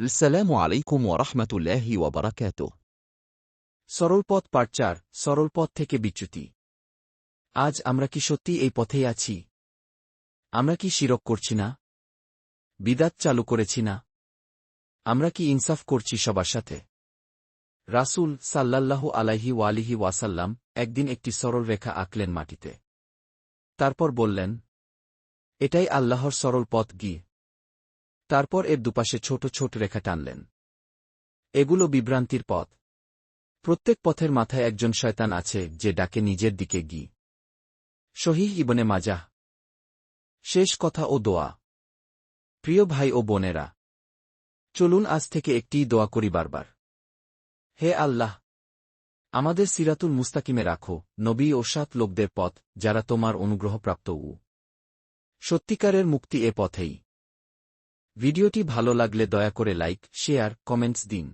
السلام عليكم ورحمة الله وبركاته সরল পথ পার্ট চার সরল পথ থেকে বিচ্যুতি আজ আমরা কি সত্যি এই পথেই আছি আমরা কি শিরক করছি না বিদাত চালু করেছি না আমরা কি ইনসাফ করছি সবার সাথে রাসূল সাল্লাল্লাহু আলাইহি ওয়ালিহি ওয়াসাল্লাম একদিন একটি সরল রেখা আঁকলেন মাটিতে তারপর বললেন এটাই আল্লাহর সরল পথ গি তারপর এর দুপাশে ছোট ছোট রেখা টানলেন। এগুলো বিভ্রান্তির পথ। প্রত্যেক পথের মাথায় একজন শয়তান আছে যে ডাকে নিজের দিকে গি। শহীহ ইবনে মাজাহ শেষ কথা ও দোয়া। প্রিয় ভাই ও বোনেরা, চলুন আজ থেকে একটিই দোয়া করি বারবার। হে আল্লাহ, আমাদের সিরাতুল মুস্তাকিমে রাখো, নবী ও সাত লোকদের পথ, যারা তোমার অনুগ্রহপ্রাপ্ত উ। সত্যিকারের মুক্তি এ পথেই। ভিডিওটি ভালো লাগলে দয়া করে লাইক শেয়ার কমেন্টস দিন।